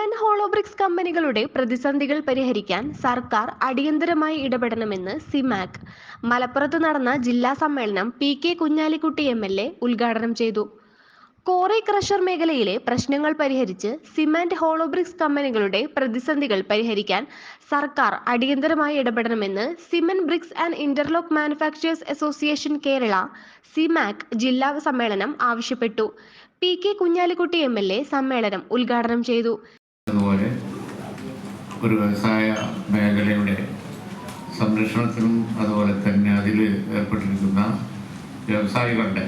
Cement hollow bricks കമ്പനികളുടെ പ്രതിസന്ധികൾ പരിഹരിക്കാൻ സർക്കാർ അടിയന്തരമായി ഇടപെടണമെന്ന് സിമാക്. മലപ്പുറത്ത് നടന്ന ജില്ലാ സമ്മേളനം P K Kunhalikutty M L A ഉദ്ഘാടനം ചെയ്തു. കോറി ക്രഷർ മേഖലയിലെ പ്രശ്നങ്ങൾ പരിഹരിച്ച് സിമന്റ് ഹോളോബ്രിക്സ് കമ്പനികളുടെ പ്രതിസന്ധികൾ പരിഹരിക്കാൻ സർക്കാർ അടിയന്തരമായി ഇടപെടണമെന്ന് cement bricks and interlock manufacturers association Kerala സിമാക് ജില്ലാ സമ്മേളനം ആവശ്യപ്പെട്ടു. P K Kunhalikutty M L A സമ്മേളനം ഉദ്ഘാടനം ചെയ്തു. ഒരു വ്യവസായ മേഖലയുടെ സംരക്ഷണത്തിനും അതുപോലെ തന്നെ അതിൽ ഏർപ്പെട്ടിരിക്കുന്ന വ്യവസായികളുടെ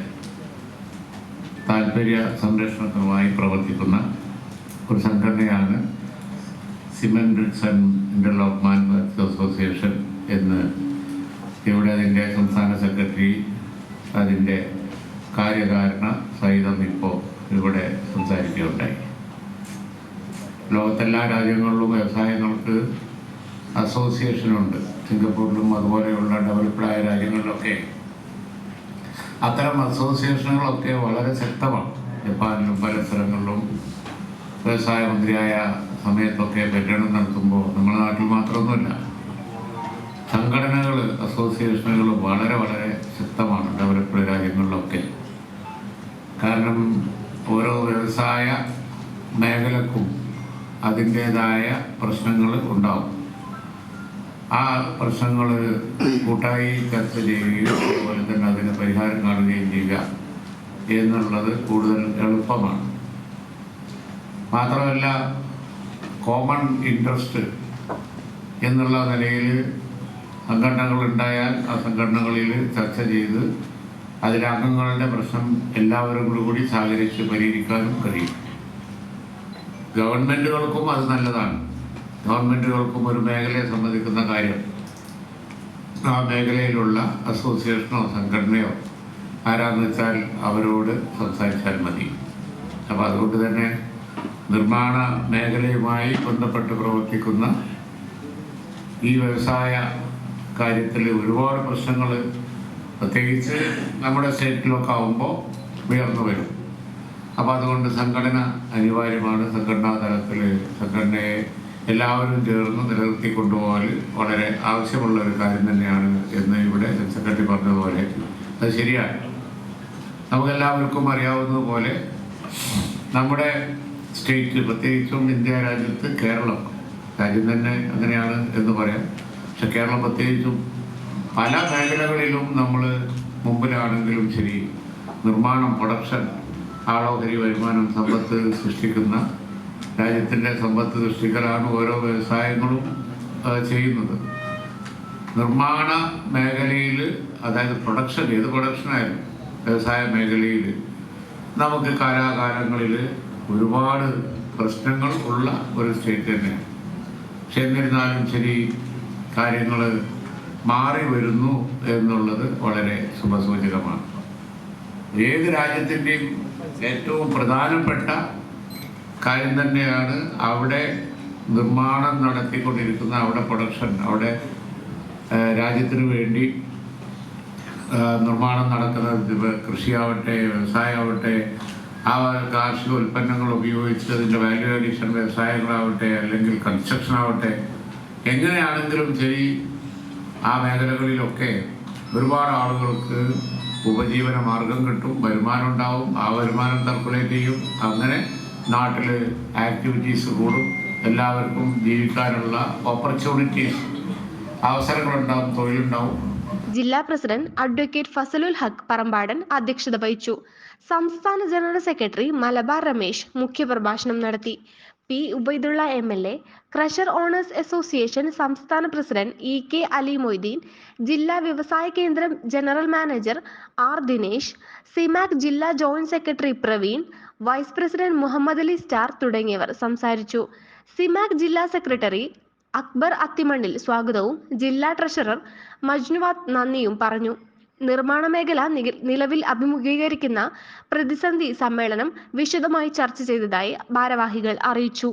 താല്പര്യ സംരക്ഷണത്തിനുമായി പ്രവർത്തിക്കുന്ന ഒരു സംഘടനയാണ് cement bricks and interlock manufacturer association എന്ന് ഇവിടെ അതിന്റെ സംസ്ഥാന സെക്രട്ടറി അതിന്റെ കാര്യകാരണ സഹിതം ഇപ്പോൾ ഇവിടെ സംസാരിക്കുകയുണ്ടായി. ലോകത്തെല്ലാ രാജ്യങ്ങളിലും വ്യവസായങ്ങൾക്ക് അസോസിയേഷനുണ്ട്. സിംഗപ്പൂരിലും അതുപോലെയുള്ള ഡെവലപ്ഡായ രാജ്യങ്ങളിലൊക്കെ. അത്തരം അസോസിയേഷനുകളൊക്കെ വളരെ ശക്തമാണ്. ജപ്പാനിലും പല സ്ഥലങ്ങളിലും വ്യവസായ മന്ത്രിയായ സമയത്തൊക്കെ പര്യടനം നടത്തുമ്പോൾ നമ്മുടെ നാട്ടിൽ മാത്രമൊന്നുമില്ല സംഘടനകൾ അസോസിയേഷനുകൾ വളരെ വളരെ ശക്തമാണ് ഡെവലപ്ഡ് രാജ്യങ്ങളിലൊക്കെ. കാരണം ഓരോ വ്യവസായ മേഖലക്കും അതിന്റേതായ പ്രശ്നങ്ങൾ ഉണ്ടാവും. ആ പ്രശ്നങ്ങൾ കൂട്ടായി ചർച്ച ചെയ്യുകയും അതുപോലെ തന്നെ അതിന് പരിഹാരം കാണുകയും ചെയ്യുക എന്നുള്ളത് കൂടുതൽ എളുപ്പമാണ്. മാത്രമല്ല കോമൺ ഇൻട്രസ്റ്റ് എന്നുള്ള നിലയിൽ സംഘടനകൾ ഉണ്ടായാൽ ആ സംഘടനകളിൽ ചർച്ച ചെയ്ത് അതിലെ അംഗങ്ങളുടെ പ്രശ്നം എല്ലാവരും കൂടി സഹകരിച്ച് പരിഹരിക്കാനും കഴിയും. ഗവൺമെന്റുകൾക്കും അത് നല്ലതാണ്. ഗവൺമെന്റുകൾക്കും ഒരു മേഖലയെ സംബന്ധിക്കുന്ന കാര്യം. ആ മേഖലയിലുള്ള അസോസിയേഷനോ സംഘടനയോ ആരാന്ന് വെച്ചാൽ അവരോട് സംസാരിച്ചാൽ മതി. അപ്പോൾ അതുകൊണ്ട് തന്നെ നിർമ്മാണ മേഖലയുമായി ബന്ധപ്പെട്ട് പ്രവർത്തിക്കുന്ന ഈ വ്യവസായ കാര്യത്തിൽ ഒരുപാട് പ്രശ്നങ്ങൾ പ്രത്യേകിച്ച് നമ്മുടെ സ്റ്റേറ്റിലൊക്കെ ആവുമ്പോൾ ഉയർന്നു വരും. അപ്പോൾ അതുകൊണ്ട് സംഘടന അനിവാര്യമാണ്. സംഘടനാ തലത്തിൽ സംഘടനയെ എല്ലാവരും ചേർന്ന് നിലനിർത്തി കൊണ്ടുപോകാൻ വളരെ ആവശ്യമുള്ള ഒരു കാര്യം തന്നെയാണ് എന്ന് ഇവിടെ സെക്രട്ടറി പറഞ്ഞതുപോലെ. അത് ശരിയാണ്. നമുക്കെല്ലാവർക്കും അറിയാവുന്നതുപോലെ നമ്മുടെ സ്റ്റേറ്റ് പ്രത്യേകിച്ചും ഇന്ത്യ രാജ്യത്ത് കേരളം രാജ്യം തന്നെ അങ്ങനെയാണ് എന്ന് പറയാം. പക്ഷെ കേരളം പ്രത്യേകിച്ചും പല മേഖലകളിലും നമ്മൾ മുമ്പിലാണെങ്കിലും ശരി നിർമ്മാണം പ്രൊഡക്ഷൻ ആളോഹരി വരുമാനം സമ്പത്ത് സൃഷ്ടിക്കുന്ന രാജ്യത്തിന്റെ സമ്പത്ത് സൃഷ്ടിക്കലാണ് ഓരോ വ്യവസായങ്ങളും ചെയ്യുന്നത്. നിർമ്മാണ മേഖലയിൽ അതായത് പ്രൊഡക്ഷൻ ഏത് പ്രൊഡക്ഷനായാലും വ്യവസായ മേഖലയിൽ നമുക്ക് കാലാകാലങ്ങളിൽ ഒരുപാട് പ്രശ്നങ്ങൾ ഉള്ള ഒരു സ്റ്റേറ്റ് തന്നെയാണ്. പക്ഷെ എന്നിരുന്നാലും ശരി കാര്യങ്ങൾ മാറി വരുന്നു എന്നുള്ളത് വളരെ ശുഭസൂചകമാണ്. ഏത് രാജ്യത്തിന്റെയും ഏറ്റവും പ്രധാനപ്പെട്ട കാര്യം തന്നെയാണ് അവിടെ നിർമ്മാണം നടത്തിക്കൊണ്ടിരിക്കുന്ന അവിടെ പ്രൊഡക്ഷൻ അവിടെ രാജ്യത്തിന് വേണ്ടി നിർമ്മാണം നടക്കുന്ന കൃഷിയാവട്ടെ വ്യവസായമാവട്ടെ ആ കാർഷിക ഉൽപ്പന്നങ്ങൾ ഉപയോഗിച്ച് അതിന്റെ വാല്യൂ അഡീഷൻ വ്യവസായങ്ങളാവട്ടെ അല്ലെങ്കിൽ കൺസ്ട്രക്ഷൻ ആവട്ടെ എങ്ങനെയാണെങ്കിലും ശരി ആ മേഖലകളിലൊക്കെ ഒരുപാട് ആളുകൾക്ക് ഉപജീവന മാർഗം കിട്ടും വരുമാനം ഉണ്ടാവും ആ വരുമാനം സർക്കുലേറ്റ് ചെയ്യും. അങ്ങനെ നാട്ടിൽ ആക്ടിവിറ്റീസ് കൂടും. എല്ലാവർക്കും ജീവിക്കാനുള്ള ഓപ്പർച്യൂണിറ്റീസ് അവസരങ്ങളുണ്ടാവും തൊഴിലുണ്ടാവും. ജില്ലാ പ്രസിഡന്റ് അഡ്വക്കേറ്റ് ഫസലുൽ ഹക്ക് പറമ്പാടൻ അധ്യക്ഷത വഹിച്ചു. സംസ്ഥാന ജനറൽ സെക്രട്ടറി മലബാർ രമേശ് മുഖ്യപ്രഭാഷണം നടത്തി. P Ubaidulla M L A crusher owners association സംസ്ഥാന president E K Ali Moideen ജില്ലാ വ്യവസായ കേന്ദ്രം ജനറൽ മാനേജർ ആർ ദിനേശ് സിമാക് ജില്ലാ joint secretary Praveen vice president Muhammad Ali star തുടങ്ങിയവർ സംസാരിച്ചു. സിമാക് ജില്ലാ സെക്രട്ടറി അക്ബർ അത്തിമണ്ണിൽ സ്വാഗതവും ജില്ലാ ട്രഷറർ മജ്നുവാത്ത് നന്ദിയും പറഞ്ഞു. നിർമ്മാണ മേഖല നിലവിൽ അഭിമുഖീകരിക്കുന്ന പ്രതിസന്ധി സമ്മേളനം വിശദമായി ചർച്ച ചെയ്തതായി ഭാരവാഹികൾ അറിയിച്ചു.